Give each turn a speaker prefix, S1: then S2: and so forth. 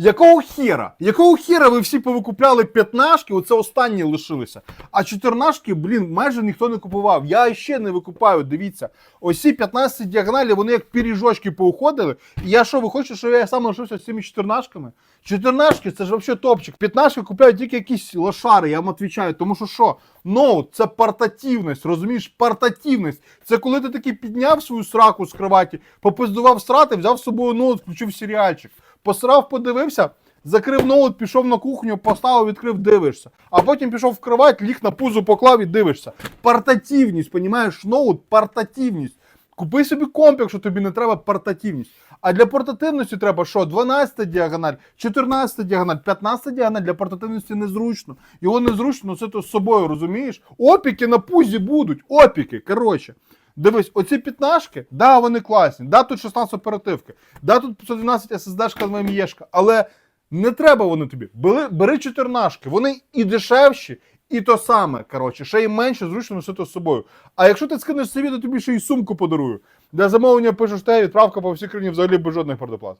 S1: Якого хера? Якого хера ви всі повикупляли п'ятнашки, оце останні лишилися. А чотирнашки, блін, майже ніхто не купував. Я ще не викупаю, дивіться. Ось ці 15 діагоналі, вони як піріжочки поуходили. І я що, ви хочете, щоб я сам лишився з цими чотирнашками? Чотирнашки це ж взагалі топчик. П'ятнашки купляють тільки якісь лошари, я вам відповідаю. Тому що що? Ноут це портативність, розумієш? Портативність. Це коли ти таки підняв свою сраку з кроваті, попиздував страти, взяв з собою ноут, включив серіальчик. Посрав, подивився, закрив ноут, пішов на кухню, поставив, відкрив, дивишся. А потім пішов в кровать, ліг на пузо, поклав і дивишся. Портативність, понімаєш? Ноут, портативність. Купи собі комп, якщо тобі не треба портативність. А для портативності треба що? 12 діагональ, 14 діагональ, 15 діагональ для портативності незручно. Його незручно носити з собою, розумієш? Опіки на пузі будуть, опіки. Коротше. Дивись, оці п'ятнашки, да, вони класні, да, тут 16 оперативки, да, тут 512 SSD-шка з ММЄшка, але не треба вони тобі. Бери, бери чотирнашки, вони і дешевші, і то саме, коротше, ще й менше зручно носити з собою. А якщо ти скинеш це відео, тобі ще й сумку подарую. Для замовлення пишеш те, відправка по всій країні взагалі без жодних предоплат.